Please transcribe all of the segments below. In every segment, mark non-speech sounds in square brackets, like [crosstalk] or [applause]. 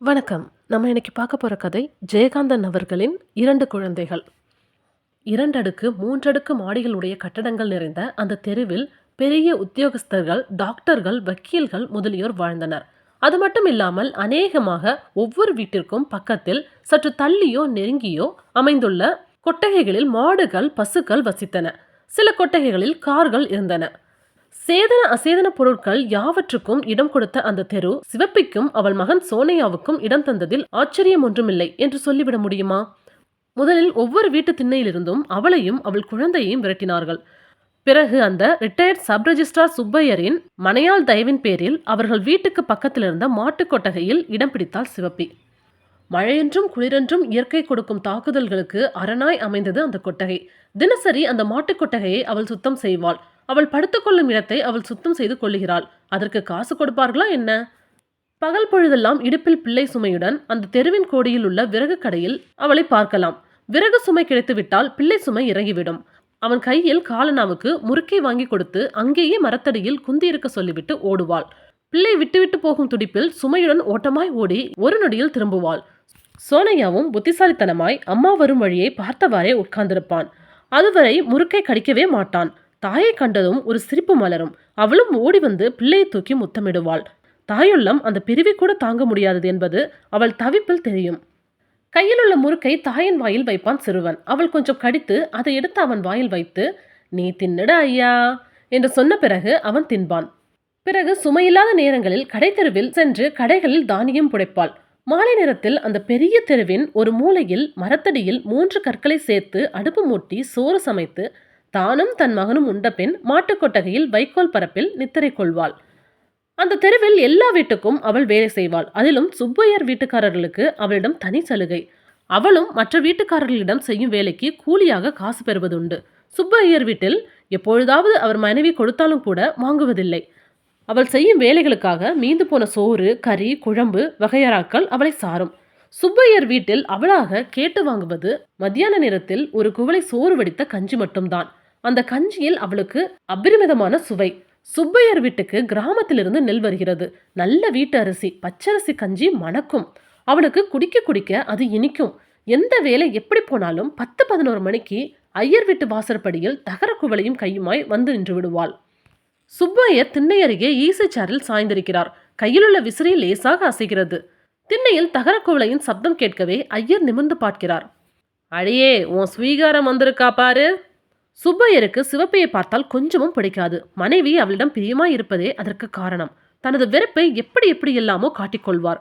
வணக்கம். நம்ம இன்னைக்கு பார்க்க போகிற கதை ஜெயகாந்தன் அவர்களின் இரண்டு குழந்தைகள். இரண்டடுக்கு மூன்றடுக்கு மாடிகளுடைய கட்டடங்கள் நிறைந்த அந்த தெருவில் பெரிய உத்தியோகஸ்தர்கள் டாக்டர்கள் வக்கீல்கள் முதலியோர் வாழ்ந்தனர். அது மட்டும் இல்லாமல் அநேகமாக ஒவ்வொரு வீட்டிற்கும் பக்கத்தில் சற்று தள்ளியோ நெருங்கியோ அமைந்துள்ள கொட்டகைகளில் மாடுகள் பசுக்கள் வசித்தன. சில கொட்டகைகளில் கார்கள் இருந்தன. சேதன அசேதன பொருட்கள் யாவற்றுக்கும் இடம் கொடுத்த அந்த தெரு சிவப்பிக்கும் அவள் மகன் சோனையாவுக்கும் இடம் தந்ததில் ஆச்சரியம் ஒன்றுமில்லை என்று சொல்லிவிட முடியுமா? முதலில் ஒவ்வொரு வீட்டு திண்ணையிலிருந்தும் அவளையும் அவள் குழந்தையையும் விரட்டினார்கள். பிறகு அந்த ரிட்டையர்ட் சப் ரெஜிஸ்ட்ரார் சுப்பையரின் மனையாள் தயவின் பேரில் அவர்கள் வீட்டுக்கு பக்கத்தில் இருந்த மாட்டுக் கொட்டகையில் இடம் பிடித்தாள் சிவப்பி. மழையென்றும் குளிரென்றும் இயற்கை கொடுக்கும் தாக்குதல்களுக்கு அரணாய் அமைந்தது அந்த கொட்டகை. தினசரி அந்த மாட்டுக் கொட்டகையை அவள் சுத்தம் செய்வாள். அவள் படுத்துக்கொள்ளும் இடத்தை அவள் சுத்தம் செய்து கொள்ளுகிறாள். அதற்கு காசு கொடுப்பார்களா என்ன? பகல் பொழுதெல்லாம் இடுப்பில் பிள்ளை சுமையுடன் அந்த தெருவின் கோடியில் உள்ள விறகு கடையில் அவளை பார்க்கலாம். விறகு சுமை கிடைத்துவிட்டால் பிள்ளை சுமை இறங்கிவிடும். அவன் கையில் காலனாவுக்கு முறுக்கை வாங்கி கொடுத்து அங்கேயே மரத்தடியில் குந்தியிருக்க சொல்லிவிட்டு ஓடுவாள். பிள்ளை விட்டுவிட்டு போகும் துடிப்பில் சுமையுடன் ஓட்டமாய் ஓடி ஒரு நொடியில் திரும்புவாள். சோனையாவும் புத்திசாலித்தனமாய் அம்மா வரும் வழியை பார்த்தவாறே உட்கார்ந்திருப்பான். அதுவரை முறுக்கை கடிக்கவே மாட்டான். தாயை கண்டதும் ஒரு சிரிப்பு மலரும். அவளும் ஓடி வந்து பிள்ளையை தூக்கி முத்தமிடுவாள். தாயுள்ளம் அந்த பிரிவை கூட தாங்க முடியாதது என்பது அவள் தவிப்பில் தெரியும். கையில் உள்ள முறுக்கை தாயின் வாயில் வைப்பான் சிறுவன். அவள் கொஞ்சம் கடித்து அதை எடுத்து அவன் வாயில் வைத்து நீ தின்னுடா ஐயா என்று சொன்ன பிறகு அவன் தின்பான். பிறகு சுமையில்லாத நேரங்களில் கடைத்தெருவில் சென்று கடைகளில் தானியம் புடைப்பாள். மாலை நேரத்தில் அந்த பெரிய தெருவின் ஒரு மூலையில் மரத்தடியில் மூன்று கற்களை சேர்த்து அடுப்பு மூட்டி சோறு சமைத்து தானும் தன் மகனும் உண்ட பின் மாட்டுக்கொட்டகையில் வைக்கோல் பரப்பில் நித்திரை கொள்வாள். அந்த தெருவில் எல்லா வீட்டுக்கும் அவள் வேலை செய்வாள். அதிலும் சுப்பையர் வீட்டுக்காரர்களுக்கு அவளிடம் தனி சலுகை. அவளும் மற்ற வீட்டுக்காரர்களிடம் செய்யும் வேலைக்கு கூலியாக காசு பெறுவதுண்டு. சுப்பையர் வீட்டில் எப்பொழுதாவது அவர் மனைவி கொடுத்தாலும் கூட வாங்குவதில்லை. அவள் செய்யும் வேலைகளுக்காக மீந்து போன சோறு கறி குழம்பு வகையறாக்கள் அவளை சாரும். சுப்பையர் வீட்டில் அவளாக கேட்டு வாங்குவது மத்தியான நேரத்தில் ஒரு குவளை சோறு வடித்த கஞ்சி மட்டும்தான். அந்த கஞ்சியில் அவளுக்கு அபரிமிதமான சுவை. சுப்பையர் வீட்டுக்கு கிராமத்திலிருந்து நெல் வருகிறது. நல்ல வீட்டு அரிசி பச்சரிசி கஞ்சி மணக்கும். அவளுக்கு குடிக்க குடிக்க அது இனிக்கும். எந்த வேலை எப்படி போனாலும் பத்து பதினோரு மணிக்கு ஐயர் வீட்டு வாசற்படியில் தகர குவளையும் கையுமாய் வந்து நின்று விடுவாள். சுப்பையர் திண்ணை அருகே ஈசைச்சாரில் சாய்ந்திருக்கிறார். கையிலுள்ள விசிறி லேசாக அசைகிறது. திண்ணையில் தகர குவளையின் சப்தம் கேட்கவே ஐயர் நிமிர்ந்து பார்க்கிறார். அழையே உன் ஸ்வீகாரம் வந்திருக்கா பாரு. சுப்பையருக்கு சிவப்பையை பார்த்தால் கொஞ்சமும் பிடிக்காது. மனைவி அவளிடம் பிரியமாய் இருப்பதே அதற்கு காரணம். தனது வெறுப்பை எப்படி எப்படி எல்லாமோ காட்டிக்கொள்வார்.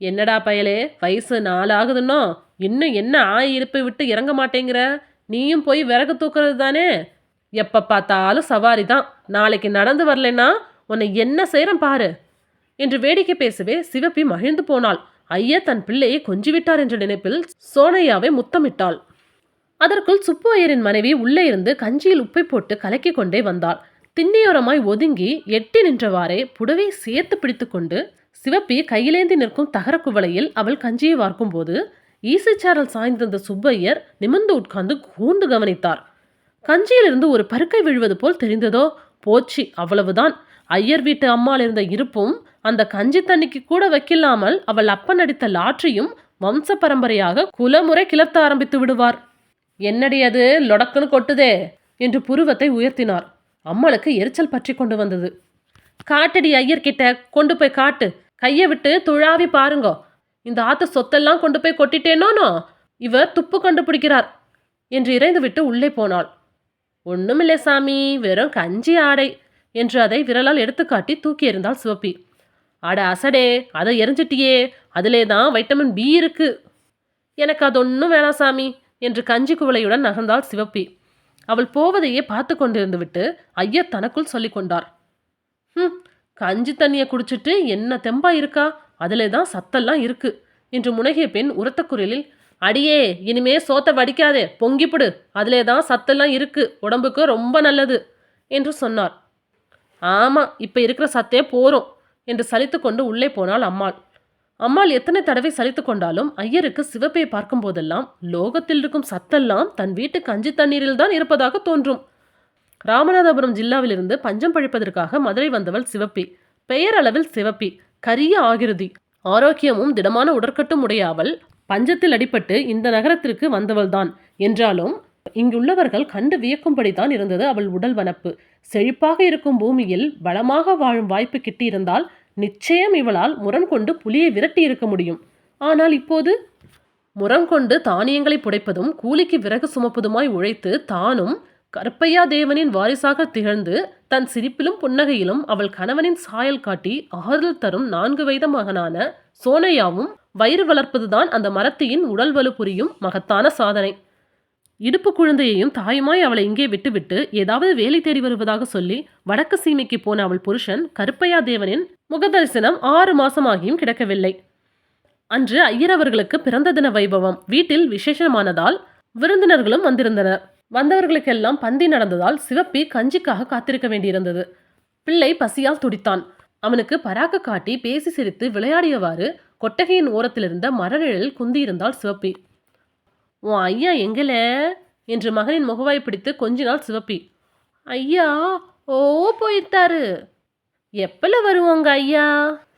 என்னடா பயலே வயசு நாலாகுதுன்னோ? இன்னும் என்ன ஆய் இருப்பை விட்டு இறங்க மாட்டேங்கிற? நீயும் போய் விறகு தூக்குறது தானே? எப்போ பார்த்தாலும் சவாரி தான். நாளைக்கு நடந்து வரலன்னா உன்னை என்ன செய்கிறேன் பாரு. என்று வேடிக்கை பேசவே சிவப்பி மகிழ்ந்து போனாள். ஐயா தன் பிள்ளையை கொஞ்சிவிட்டார் என்ற நினைப்பில் சோனையாவை முத்தமிட்டாள். அதற்குள் சுப்பையரின் மனைவி உள்ளே இருந்து கஞ்சியில் உப்பை போட்டு கலக்கிக் கொண்டே வந்தாள். திண்ணியோரமாய் ஒதுங்கி எட்டி நின்றவாறே புடவை சேர்த்து பிடித்துக்கொண்டு சிவப்பி கையிலேந்தி நிற்கும் தகர குவளையில் அவள் கஞ்சியை வார்க்கும்போது ஈசைச்சாரல் சாய்ந்திருந்த சுப்பையர் நிமிர்ந்து உட்கார்ந்து கூர்ந்து கவனித்தார். கஞ்சியிலிருந்து ஒரு பருக்கை விழுவது போல் தெரிந்ததோ? போச்சு அவ்வளவுதான். ஐயர் வீட்டு அம்மாள் இருந்த இருப்பும் அந்த கஞ்சி தண்ணிக்கு கூட வைக்கில்லாமல் அவள் அப்பன் அடித்த லாற்றியும் வம்ச பரம்பரையாக குலமுறை கிளர்த்த ஆரம்பித்து விடுவார். என்னடி அது? லொடக்குன்னு கொட்டுதே! என்று புருவத்தை உயர்த்தினார். அம்மளுக்கு எரிச்சல் பற்றி கொண்டு வந்தது. காட்டடி ஐயர்கிட்ட கொண்டு போய் காட்டு. கையை விட்டு துழாவி பாருங்கோ. இந்த ஆத்த சொத்தெல்லாம் கொண்டு போய் கொட்டிட்டேனோனோ இவர் துப்பு கண்டுபிடிக்கிறார் என்று இறைந்துவிட்டு உள்ளே போனாள். ஒண்ணுமில்லை சாமி வெறும் கஞ்சி ஆடை என்று அதை விரலால் எடுத்துக்காட்டி தூக்கி எறிந்தாள் சிவப்பி. அட அசடே அதை எரிஞ்சிட்டியே. அதிலே தான் வைட்டமின் பி இருக்கு. எனக்கு அது ஒன்றும் வேணாம் சாமி. என்று கஞ்சி குவளையுடன் நகர்ந்தாள் சிவப்பி. அவள் போவதையே பார்த்து கொண்டிருந்து விட்டு ஐயர் தனக்குள் சொல்லிக்கொண்டார் ம் கஞ்சி தண்ணியை குடிச்சிட்டு என்ன தெம்பா இருக்கா? அதிலே தான் சத்தெல்லாம் இருக்கு என்று முனகிய பெண் உரத்த குரலில் அடியே இனிமே சோத்தை வடிக்காதே பொங்கிப்புடு. அதிலே தான் சத்தெல்லாம் இருக்கு. உடம்புக்கு ரொம்ப நல்லது என்று சொன்னார். ஆமாம் இப்போ இருக்கிற சத்தே போரும் என்று சலித்து கொண்டு உள்ளே போனாள் அம்மாள். அம்மாள் எத்தனை தடவை சலித்து கொண்டாலும் ஐயருக்கு சிவப்பை பார்க்கும் போதெல்லாம் லோகத்தில் இருக்கும் சத்தெல்லாம் தன் வீட்டு கஞ்சி தண்ணீரில் தான் இருப்பதாக தோன்றும். ராமநாதபுரம் ஜில்லாவிலிருந்து பஞ்சம் பழிப்பதற்காக மதுரை வந்தவள் சிவப்பி. பெயரளவில் சிவப்பி. கரிய ஆகிருதி. ஆரோக்கியமும் திடமான உடற்கட்டும் உடைய அவள் பஞ்சத்தில் அடிபட்டு இந்த நகரத்திற்கு வந்தவள்தான். என்றாலும் இங்குள்ளவர்கள் கண்டு வியக்கும்படிதான் இருந்தது அவள் உடல் வனப்பு. செழிப்பாக இருக்கும் பூமியில் வளமாக வாழும் வாய்ப்பு கிட்டியிருந்தால் நிச்சயம் இவளால் முரண் கொண்டு புலியை விரட்டி இருக்க முடியும். ஆனால் இப்போது முரம் கொண்டு தானியங்களை புடைப்பதும் கூலிக்கு விறகு சுமப்பதுமாய் உழைத்து தானும் கருப்பையா தேவனின் வாரிசாக திகழ்ந்து தன் சிரிப்பிலும் புன்னகையிலும் அவள் கணவனின் சாயல் காட்டி ஆறுதல் தரும் நான்கு வயத மகனான சோனையாவும் வயிறு வளர்ப்பதுதான் அந்த மரத்தியின் உடல் வலு புரியும் மகத்தான சாதனை. இடுப்பு குழந்தையையும் தாயுமாய் அவளை இங்கே விட்டுவிட்டு ஏதாவது வேலை தேடி வருவதாக சொல்லி வடக்கு சீமைக்கு போன அவள் புருஷன் கருப்பையா தேவனின் முகதரிசனம் ஆறு மாசமாகியும் கிடக்கவில்லை. அன்று ஐயர் அவர்களுக்கு பிறந்த தின வைபவம். வீட்டில் விசேஷமானதால் விருந்தினர்களும் வந்திருந்தனர். வந்தவர்களுக்கெல்லாம் பந்தி நடந்ததால் சிவப்பி கஞ்சிக்காக காத்திருக்க வேண்டியிருந்தது. பிள்ளை பசியால் துடித்தான். அவனுக்கு பராக்கு காட்டி பேசி சிரித்து விளையாடியவாறு கொட்டகையின் ஓரத்திலிருந்த மரநிழலில் குந்தியிருந்தாள் சிவப்பி. உன் ஐயா எங்கல? என்று மகனின் முகவாய் பிடித்து கொஞ்சினாள் சிவப்பி. ஐயா ஓ போயிட்டாரு. எப்பல வருவோங்க ஐயா?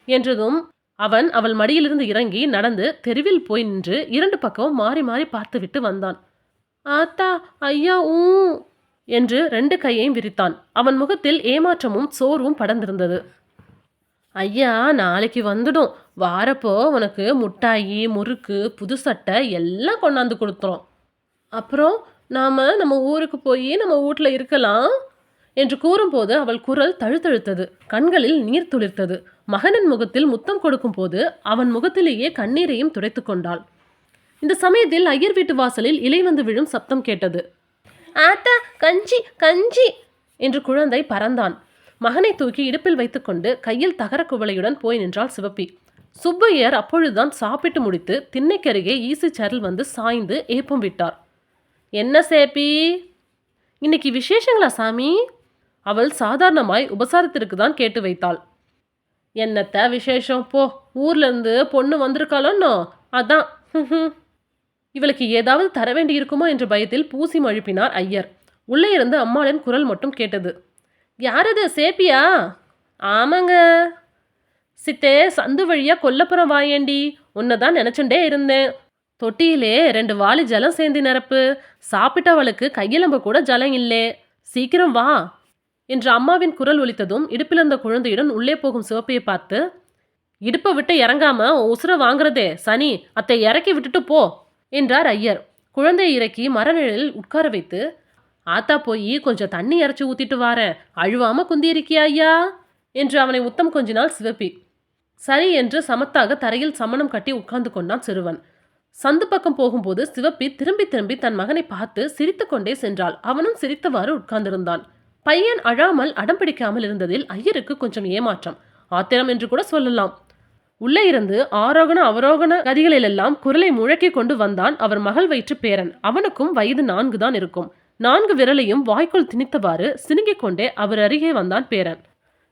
என்றதும் அவன் அவள் மடியிலிருந்து இறங்கி நடந்து தெருவில் போய் நின்று இரண்டு பக்கமும் மாறி மாறி பார்த்துவிட்டு வந்தான். ஆத்தா ஐயா ஊ என்று ரெண்டு கையையும் விரித்தான். அவன் முகத்தில் ஏமாற்றமும் சோர்வும் படர்ந்திருந்தது. ஐயா நாளைக்கு வந்துடும். வாரப்போ உனக்கு முட்டாயி முறுக்கு புது சட்டை எல்லாம் கொண்டாந்து கொடுத்துரும் அப்புறம் நாம் நம்ம ஊருக்கு போய் நம்ம வீட்டில் இருக்கலாம். என்று கூறும்போது அவள் குரல் தழுத்தழுத்தது. கண்களில் நீர் துளிர்த்தது. மகனின் முகத்தில் முத்தம் கொடுக்கும்போது அவன் முகத்திலேயே கண்ணீரையும் துடைத்து கொண்டாள். இந்த சமயத்தில் ஐயர் வீட்டு வாசலில் இலை வந்து விழும் சப்தம் கேட்டது. ஆத்தா கஞ்சி கஞ்சி! என்று குழந்தை பறந்தான். மகனை தூக்கி இடுப்பில் வைத்துக்கொண்டு கையில் தகர குவளையுடன் போய் நின்றாள் சிவப்பி. சுப்பையர் அப்பொழுதுதான் சாப்பிட்டு முடித்து திண்ணைக்கருகே ஈசி சேரில் வந்து சாய்ந்து ஏப்பம் விட்டார். என்ன சேப்பி? இன்னைக்கு விசேஷங்களா சாமி? அவள் சாதாரணமாய் உபசாரத்திற்கு தான் கேட்டு வைத்தாள். என்னத்த விசேஷம்? போ ஊர்லேருந்து பொண்ணு வந்திருக்காளோன்னோ? அதான். [laughs] இவளுக்கு ஏதாவது தர வேண்டி இருக்குமோ என்ற பயத்தில் பூசி மழுப்பினார் ஐயர். உள்ளே இருந்து அம்மாளின் குரல் மட்டும் கேட்டது. யாரது சேப்பியா? ஆமாங்க. சித்தே சந்து வழியாக கொல்லப்புறம் வாயேண்டி. உன்னை தான் நினச்சுட்டே இருந்தேன். தொட்டியிலே ரெண்டு வாளி ஜலம் சேர்ந்து நிரப்பு. சாப்பிட்டவளுக்கு கையெலும்பு கூட ஜலம் இல்லே. சீக்கிரம் வா. என்று அம்மாவின் குரல் ஒலித்ததும் இடுப்பிலிருந்த குழந்தையுடன் உள்ளே போகும் சிவப்பையை பார்த்து இடுப்பை விட்டு இறங்காம உசுர உசுரை வாங்குறதே சனி. அத்தை இறக்கி விட்டுட்டு போ என்றார் ஐயர். குழந்தையை இறக்கி மரநிழலில் உட்கார வைத்து ஆத்தா போய் கொஞ்சம் தண்ணி இறச்சி ஊத்திட்டு வாரேன் அழுவாம குந்தி இருக்கியா ஐயா? என்று அவனை உத்தம் கொஞ்சினாள் சிவப்பி. சரி என்று சமத்தாக தரையில் சமணம் கட்டி உட்கார்ந்து கொண்டான் சிறுவன். சந்து பக்கம் போகும்போது சிவப்பி திரும்பி திரும்பி தன் மகனை பார்த்து சிரித்துக்கொண்டே சென்றாள். அவனும் சிரித்தவாறு உட்கார்ந்திருந்தான். பையன் அழாமல் அடம் பிடிக்காமல் இருந்ததில் ஐயருக்கு கொஞ்சம் ஏமாற்றம். ஆத்திரம் என்று கூட சொல்லலாம். உள்ளே இருந்து ஆரோகண அவரோகண கதிகளிலெல்லாம் குரலை முழக்கி கொண்டு வந்தான் அவர் மகள் வயிற்று பேரன். அவனுக்கும் வயது நான்கு தான் இருக்கும். நான்கு விரலையும் வாய்க்குள் திணித்தவாறு சினுங்கிக் கொண்டே அவர் அருகே வந்தான் பேரன்.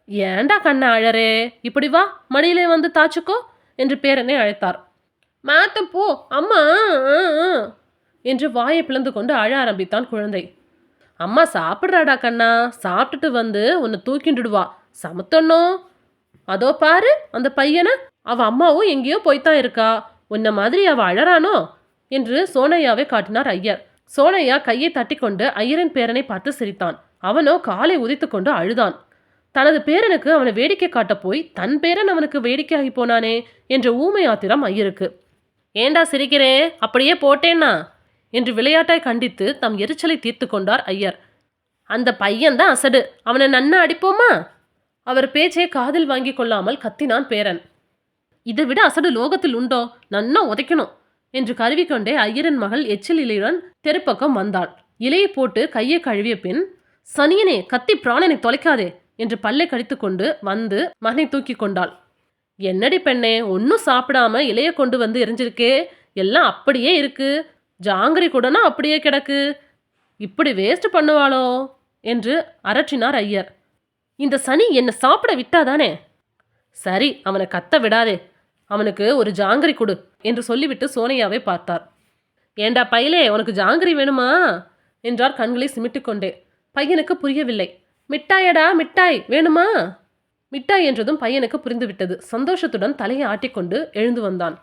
ஏண்டா கண்ண அழறே? இப்படி வா மடியிலே வந்து தாச்சுக்கோ என்று பேரனை அழைத்தார். மாத்த போ அம்மா என்று வாயை பிளந்து கொண்டு அழ ஆரம்பித்தான் குழந்தை. அம்மா சாப்பிட்றாடா கண்ணா. சாப்பிட்டுட்டு வந்து உன்னை தூக்கிண்டுடுவா சமத்தண்ணோ அதோ பாரு அந்த பையனை. அவ அம்மாவும் எங்கேயோ போய்த்தான் இருக்கா. உன்ன மாதிரி அவ அழறானோ? என்று சோனையாவை காட்டினார் ஐயர். சோனையா கையை தட்டிக்கொண்டு ஐயரின் பேரனை பார்த்து சிரித்தான். அவனோ காலை உதைத்துக்கொண்டு அழுதான். தனது பேரனுக்கு அவனை வேடிக்கை காட்டப் போய் தன் பேரன் அவனுக்கு வேடிக்கையாகி போனானே என்ற ஊமை ஆத்திரம் ஐயருக்கு. ஏண்டா சிரிக்கிறே? அப்படியே போட்டேன்னா? என்று விளையாட்டாய் கண்டித்து தம் எரிச்சலை தீர்த்து கொண்டார் ஐயர். அந்த பையன்தான் அசடு. அவனை நன்னா அடிப்போமா? அவர் பேச்சை காதில் வாங்கி கொள்ளாமல் கத்தினான் பேரன். இதை விட அசடு லோகத்தில் உண்டோ? நன்னா உதைக்கணும் என்று கருவிக்கொண்டே ஐயரின் மகள் எச்சில் இலையுடன் தெருப்பக்கம் வந்தாள். இலையை போட்டு கையை கழுவிய பின் சனியனே கத்தி பிராணனை தொலைக்காதே என்று பல்லை கடித்துக்கொண்டு வந்து மகனை தூக்கி கொண்டாள். என்னடி பெண்ணே ஒன்றும் சாப்பிடாம இலையை கொண்டு வந்து எரிஞ்சிருக்கே? எல்லாம் அப்படியே இருக்கு. ஜாங்கிரி கூடனா அப்படியே கிடக்கு. இப்படி வேஸ்ட் பண்ணுவாளோ? என்று அரற்றினார் ஐயர். இந்த சனி என்னை சாப்பிட விட்டாதானே? சரி அவனை கத்த விடாதே. அவனுக்கு ஒரு ஜாங்கிரி கொடு என்று சொல்லிவிட்டு சோனையாவை பார்த்தார். ஏண்டா பையலே உனக்கு ஜாங்கிரி வேணுமா? என்றார் கண்களை சிமிட்டிக் கொண்டே. பையனுக்கு புரியவில்லை. மிட்டாயடா மிட்டாய் வேணுமா? மிட்டாய் என்றதும் பையனுக்கு புரிந்துவிட்டது. சந்தோஷத்துடன் தலையை ஆட்டிக்கொண்டு எழுந்து வந்தான்.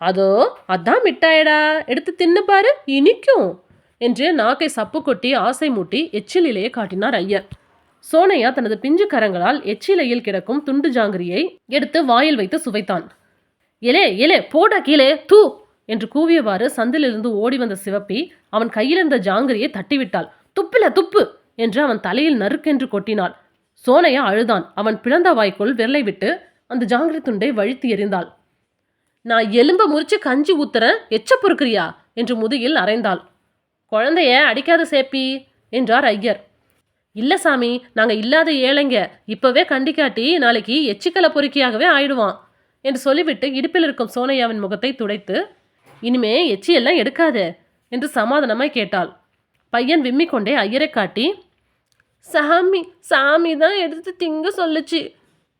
அதோ அதான் மிட்டாயடா எடுத்து தின்னு பாரு இனிக்கும் என்று நாக்கை சப்பு கொட்டி ஆசை மூட்டி எச்சிலிலேயே காட்டினார் ஐயர். சோனையா தனது பிஞ்சு கரங்களால் எச்சிலையில் கிடக்கும் துண்டு ஜாங்கிரியை எடுத்து வாயில் வைத்து சுவைத்தான். எலே எலே போடா கீழே தூ! என்று கூவியவாறு சந்திலிருந்து ஓடி வந்த சிவப்பி அவன் கையில் இருந்த ஜாங்கிரியை தட்டிவிட்டாள். துப்பில துப்பு! என்று அவன் தலையில் நறுக்கென்று கொட்டினாள். சோனையா அழுதான். அவன் பிளந்த வாய்க்குள் விரலை விட்டு அந்த ஜாங்கிரி துண்டை வழித்து எறிந்தாள். நான் எலும்ப முறிச்சு கஞ்சி ஊத்துறேன் எச்ச பொறுக்கிறியா? என்று முதுகில் அரைந்தாள் குழந்தைய அடிக்காத சேப்பி என்றார் ஐயர். இல்லை சாமி நாங்கள் இல்லாத ஏழைங்க. இப்போவே கண்டிக்காட்டி நாளைக்கு எச்சிக்கலை பொறுக்கியாகவே ஆயிடுவான் என்று சொல்லிவிட்டு இடுப்பில் இருக்கும் சோனையாவின் முகத்தை துடைத்து இனிமே எச்சி எல்லாம் எடுக்காதே என்று சமாதானமாய் கேட்டாள். பையன் விம்மிக் கொண்டே ஐயரை காட்டி சாமி சாமி தான் எடுத்து திங்க சொல்லுச்சு.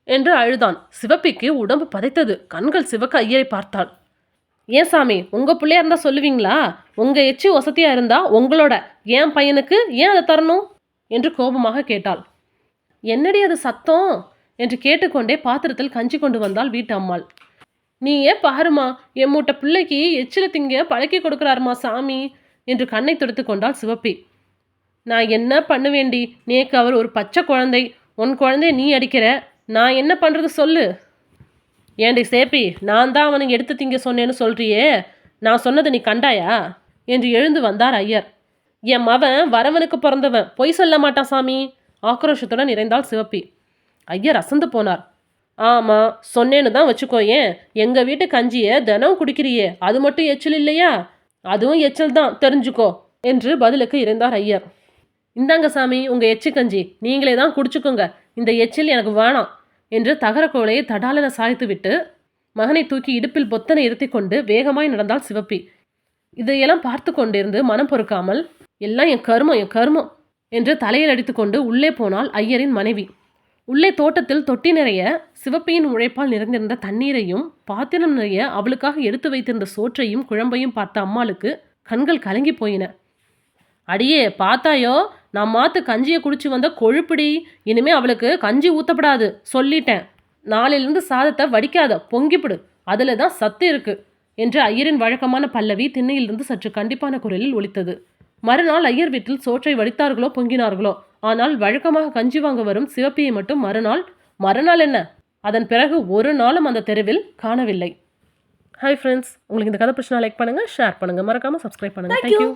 என்று அழுதான். சிவப்பிக்கு உடம்பு பதைத்தது. கண்கள் சிவக்க ஐயரை பார்த்தாள். ஏன் சாமி உங்கள் பிள்ளையா இருந்தால் சொல்லுவீங்களா? உங்கள் எச்சி வசதியாக இருந்தால் உங்களோட. ஏன் பையனுக்கு ஏன் அதை தரணும்? என்று கோபமாக கேட்டாள். என்னடி அது சத்தம்? என்று கேட்டுக்கொண்டே பாத்திரத்தில் கஞ்சி கொண்டு வந்தாள் வீட்டு அம்மாள். நீ ஏன் பாருமா என் மூட்டை பிள்ளைக்கு எச்சில திங்க பழக்கி கொடுக்குறாருமா சாமி? என்று கண்ணை துடைத்து கொண்டாள் சிவப்பி. நான் என்ன பண்ணுவேண்டி? நேக்கு அவர் ஒரு பச்சை குழந்தை. உன் குழந்தைய நீ அடிக்கிற. நான் என்ன பண்ணுறது சொல்லு? ஏண்டி சேப்பி நான் தான் அவனுக்கு எடுத்து திங்க சொன்னேன்னு சொல்கிறியே நான் சொன்னதை நீ கண்டாயா? என்று எழுந்து வந்தார் ஐயர். என் மவன் வரவனுக்கு பிறந்தவன். பொய் சொல்ல மாட்டான் சாமி. ஆக்ரோஷத்துடன் நிறைந்தால் சிவப்பி. ஐயர் அசந்து போனார். ஆமாம் சொன்னேன்னு தான் வச்சுக்கோ ஏன்? எங்கள் வீட்டு கஞ்சியை தினம் குடிக்கிறியே. அது மட்டும் எச்சல் இல்லையா? அதுவும் எச்சல் தான். தெரிஞ்சுக்கோ. என்று பதிலுக்கு இருந்தார் ஐயர். இந்தாங்க சாமி உங்கள் எச்சு கஞ்சி. நீங்களே தான் குடிச்சுக்கோங்க. இந்த எச்சில் எனக்கு வேணாம் என்று தகரக்கோலையை தடாலென சாய்த்துவிட்டு மகனை தூக்கி இடுப்பில் பொத்தனை இருத்தி கொண்டு வேகமாய் நடந்தாள் சிவப்பி. இதையெல்லாம் பார்த்து கொண்டிருந்து மனம் பொறுக்காமல் எல்லாம் என் கருமம் என் கருமம் என்று தலையில் அடித்துக்கொண்டு உள்ளே போனாள் ஐயரின் மனைவி. உள்ளே தோட்டத்தில் தொட்டி நிறைய சிவப்பியின் உழைப்பால் நிறைந்திருந்த தண்ணீரையும் பாத்திரம் நிறைய அவளுக்காக எடுத்து வைத்திருந்த சோற்றையும் குழம்பையும் பார்த்த அம்மாளுக்கு கண்கள் கலங்கி போயின. அடியே பார்த்தாயோ? நான் மாத்து கஞ்சியை குடிச்சு வந்த கொழுப்பிடி. இனிமே அவளுக்கு கஞ்சி ஊத்தப்படாது. சொல்லிட்டேன். நாளையிலிருந்து சாதத்தை வடிக்காத. பொங்கிப்பிடு அதுல தான் சத்து இருக்கு. என்று ஐயரின் வழக்கமான பல்லவி திண்ணையிலிருந்து சற்று கண்டிப்பான குரலில் ஒலித்தது. மறுநாள் ஐயர் வீட்டில் சோற்றை வடித்தார்களோ பொங்கினார்களோ? ஆனால் வழக்கமாக கஞ்சி வாங்க வரும் சிவப்பியை மட்டும் மறுநாள் மறுநாள் என்ன? அதன் பிறகு ஒரு நாளும் அந்த தெருவில் காணவில்லை. ஹாய் ஃப்ரெண்ட்ஸ் உங்களுக்கு இந்த கதை பிரச்சனை லைக் பண்ணுங்கள் ஷேர் பண்ணுங்கள் மறக்காமல் சப்ஸ்கிரைப் பண்ணுங்கள் தேங்க்யூ